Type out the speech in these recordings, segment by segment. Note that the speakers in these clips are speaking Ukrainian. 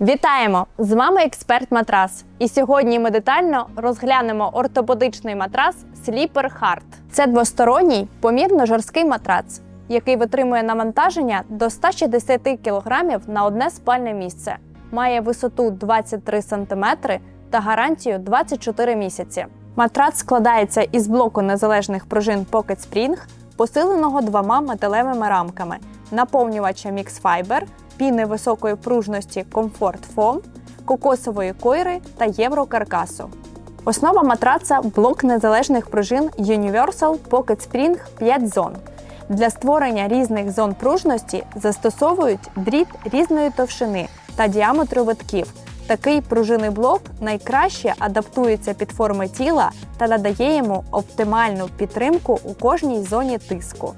Вітаємо! З вами експерт матрас. І сьогодні ми детально розглянемо ортопедичний матрас Sleeper Hard. Це двосторонній помірно жорсткий матрац, який витримує навантаження до 160 кг на одне спальне місце, має висоту 23 см та гарантію 24 місяці. Матрац складається із блоку незалежних пружин Pocket Spring, посиленого двома металевими рамками, наповнювача Mix Fiber, піни високої пружності Comfort Foam, кокосової койри та єврокаркасу. Основа матраца блок незалежних пружин Universal Pocket Spring 5 зон. Для створення різних зон пружності застосовують дріт різної товщини та діаметру витків. Такий пружинний блок найкраще адаптується під форми тіла та надає йому оптимальну підтримку у кожній зоні тиску.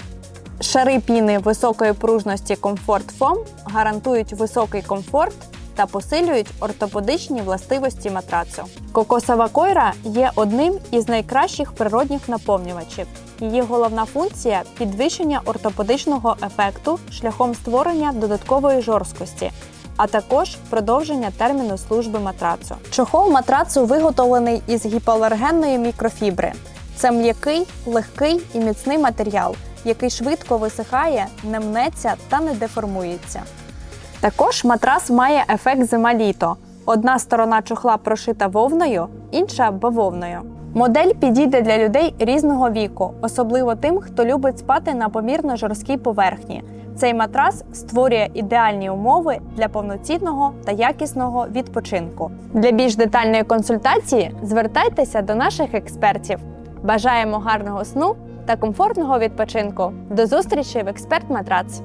Шари піни високої пружності Comfort Foam гарантують високий комфорт та посилюють ортопедичні властивості матрацу. Кокосова койра є одним із найкращих природних наповнювачів. Її головна функція підвищення ортопедичного ефекту шляхом створення додаткової жорсткості, а також продовження терміну служби матрацу. Чохол матрацу виготовлений із гіпоалергенної мікрофібри. Це м'який, легкий і міцний матеріал, який швидко висихає, не мнеться та не деформується. Також матрас має ефект зима-літо. Одна сторона чохла прошита вовною, інша бавовною. Модель підійде для людей різного віку, особливо тим, хто любить спати на помірно жорсткій поверхні. Цей матрас створює ідеальні умови для повноцінного та якісного відпочинку. Для більш детальної консультації звертайтеся до наших експертів. Бажаємо гарного сну та комфортного відпочинку. До зустрічі в експерт Матрац.